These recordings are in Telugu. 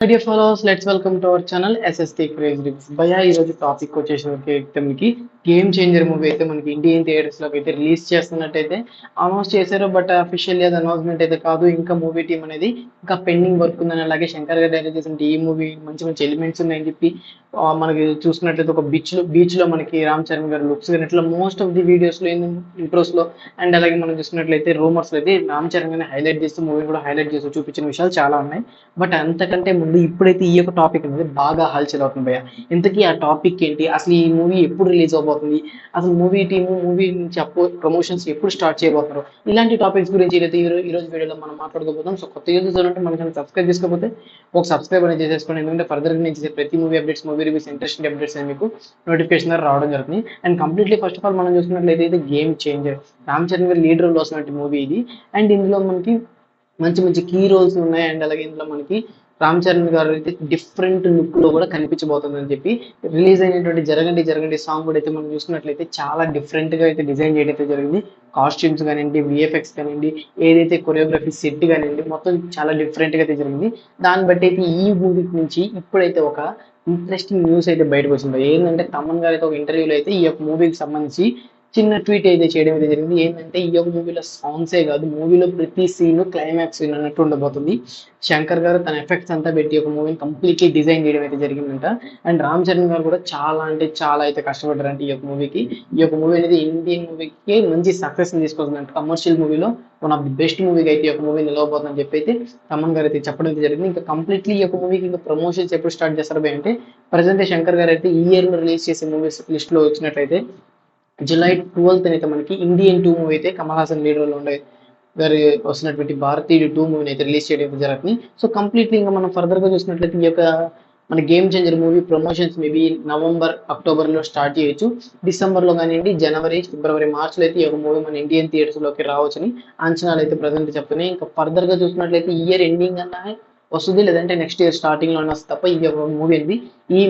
Dear followers let's welcome to our channel SSK craze reviews భయ ఈ రోజు టాపిక్ వచ్చేసరికి అయితే మనకి గేమ్ చేంజర్ మూవీ అయితే మనకి ఇండియన్ థియేటర్స్లోకి అయితే రిలీజ్ చేస్తున్నట్టయితే అనౌన్స్ చేశారు బట్ అఫీషియల్ అది అనౌన్స్మెంట్ అయితే కాదు. ఇంకా మూవీ టీం అనేది ఇంకా పెండింగ్ వర్క్ ఉందని అలాగే శంకర్ గారు డైరెక్ట్ చేసిన ఈ మూవీ మంచి మంచి ఎలిమెంట్స్ ఉన్నాయని చెప్పి మనకి చూసుకున్నట్లయితే ఒక బీచ్లో బీచ్లో మనకి రామ్ చరణ్ గారు లుక్స్ కానీ ఇట్లా మోస్ట్ ఆఫ్ ది వీడియోస్లో ఇంట్రోస్లో అండ్ అలాగే మనం చూసుకున్నట్లయితే రూమర్స్లో అయితే రామ్ చరణ్ గారిని హైలైట్ చేస్తూ మూవీ కూడా హైలైట్ చేస్తూ చూపించిన విషయాలు చాలా ఉన్నాయి. బట్ అంతకంటే ముందు ఇప్పుడైతే ఈ యొక్క టాపిక్ అనేది బాగా హల్చల్ అవుతుంది భయ్య. ఇంతకీ ఆ టాపిక్ ఏంటి? అసలు ఈ మూవీ ఎప్పుడు రిలీజ్ చేయబోతుంది. అసలు మూవీ టీము మూవీ నుంచి అప్పు ప్రమోషన్స్ ఎప్పుడు స్టార్ట్ చేయబోతున్నారు? ఇలాంటి టాపిక్స్ గురించి అయితే ఈ రోజు వీడియోలో మనం మాట్లాడుకోబోతాం సో కొత్త యూజర్స్ అంటే మన ఛానల్ సబ్స్క్రైబ్ చేసుకోకపోతే ఒక సబ్స్క్రైబ్ అనేది చేసేసుకోండి. ఎందుకంటే ఫర్దర్ నేను చేసే ప్రతి movie updates movie reviews interesting updates అనేవి మీకు నోటిఫికేషన్ ద్వారా రావడం జరుగుతుంది. And completely first of all మనం చూసుకున్నట్లయితే ఇది గేమ్ చేంజర్ రామ్ చరణ్ గారి లీడ్ రోల్ వస్తున్నట్టు మూవీ ఇది. అండ్ ఇందులో మనకి మంచి మంచి కీ రోల్స్ ఉన్నాయి. అండ్ అలాగే ఇందులో మనకి రామ్ చరణ్ గారు అయితే డిఫరెంట్ లుక్లో కూడా కనిపించబోతుందని చెప్పి రిలీజ్ అయినటువంటి జరగండి జరగండి సాంగ్ కూడా అయితే మనం చూసుకున్నట్లయితే చాలా డిఫరెంట్గా అయితే డిజైన్ చేయడం అయితే జరిగింది. కాస్ట్యూమ్స్ కానివ్వండి విఎఫ్ఎక్స్ కానివ్వండి ఏదైతే కొరియోగ్రఫీ సెట్ కానివ్వండి మొత్తం చాలా డిఫరెంట్గా అయితే జరిగింది. దాన్ని బట్టి అయితే ఈ మూవీ నుంచి ఇప్పుడైతే ఒక ఇంట్రెస్టింగ్ న్యూస్ అయితే బయటకు వచ్చింది. ఏంటంటే తమన్ గారు అయితే ఒక ఇంటర్వ్యూలో అయితే ఈ యొక్క మూవీకి సంబంధించి చిన్న ట్వీట్ అయితే చేయడం అయితే జరిగింది. ఏంటంటే ఈ యొక్క మూవీలో సాంగ్సే కాదు మూవీలో ప్రతి సీన్ క్లైమాక్స్ సీన్ అన్నట్టు ఉండబోతుంది. శంకర్ గారు తన ఎఫెక్ట్స్ అంతా పెట్టి ఒక మూవీని కంప్లీట్లీ డిజైన్ చేయడం అయితే జరిగిందంట. అండ్ రామ్ చరణ్ గారు కూడా చాలా అంటే చాలా అయితే కష్టపడ్డారంట ఈ యొక్క మూవీకి ఈ యొక్క మూవీ అనేది ఇండియన్ మూవీకి మంచి సక్సెస్ తీసుకొస్తుందంట. కమర్షియల్ మూవీలో వన్ ఆఫ్ ది బెస్ట్ మూవీకి అయితే ఈ యొక్క మూవీ నిలవబోతుందని చెప్పి అయితే తమన్ గారు అయితే చెప్పడం అయితే జరిగింది. ఇంకా కంప్లీట్లీ ఈ యొక్క మూవీకి ఇంకా ప్రమోషన్స్ ఎప్పుడు స్టార్ట్ చేస్తారు అంటే ప్రజెంట్ శంకర్ గారు అయితే ఈ ఇయర్లో రిలీజ్ చేసే మూవీస్ లిస్ట్లో వచ్చినట్లయితే జూలై ట్వెల్త్ అయితే మనకి ఇండియన్ టూ మూవీ అయితే కమల్ హాసన్ లీడ్ రోల్ ఉండే గారి వస్తున్నటువంటి భారతీయుడు టూ మూవీని అయితే రిలీజ్ చేయడం అయితే జరుగుతుంది. సో కంప్లీట్లీ ఇంకా మనం ఫర్దర్గా చూసినట్లయితే ఈ యొక్క మన game changer movie promotions maybe November అక్టోబర్లో స్టార్ట్ చేయొచ్చు. డిసెంబర్లో కానివ్వండి జనవరి ఫిబ్రవరి మార్చ్లో అయితే ఈ యొక్క మూవీ మన ఇండియన్ థియేటర్స్లోకి రావచ్చని అంచనాలు అయితే ప్రజెంట్ చెప్తున్నాయి. ఇంకా ఫర్దర్గా చూసినట్లయితే ఇయర్ ఎండింగ్ అన్నా వస్తుంది లేదంటే నెక్స్ట్ ఇయర్ స్టార్టింగ్లో వస్తుంది తప్ప ఇది ఒక మూవీ అనేది ఈ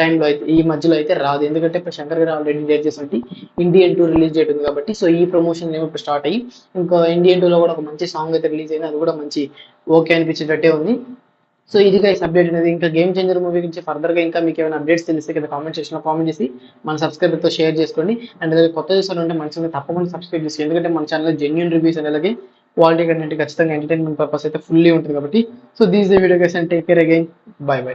టైంలో అయితే ఈ మధ్యలో అయితే రాదు. ఎందుకంటే ఇప్పుడు శంకర్ గారు ఆల్రెడీ డేట్ చేసినట్టు ఇండియన్ టూ రిలీజ్ చేయడం కాబట్టి సో ఈ ప్రమోషన్ ఏమో ఇప్పుడు స్టార్ట్ అయ్యి ఇంకా ఇండియన్ టూ లో కూడా ఒక మంచి సాంగ్ అయితే రిలీజ్ అయింది. అది కూడా మంచి ఓకే అనిపించేటట్టే ఉంది. సో ఇది గైస్ అప్డేట్ అనేది. ఇంకా గేమ్ చేంజర్ మూవీ గురించి ఫర్దర్గా ఇంకా మీకు ఏమైనా అప్డేట్స్ తెలిస్తే కదా కామెంట్ సెక్షన్లో కామెంట్ చేసి మన సబ్స్క్రైబర్తో షేర్ చేసుకోండి. అండ్ అలాగే కొత్త చూసారు ఉంటే మన ఛానల్ తప్పకుండా సబ్స్క్రైబ్ చేసి ఎందుకంటే మన ఛానల్ జెన్యున్ రివ్యూస్ అండ్ అలాగే క్వాలిటీ కంటెంట్ ఖచ్చితంగా ఎంటర్టైన్మెంట్ పర్పస్ అయితే ఫుల్లీ ఉంటుంది కాబట్టి. So these the video guys and take care again bye bye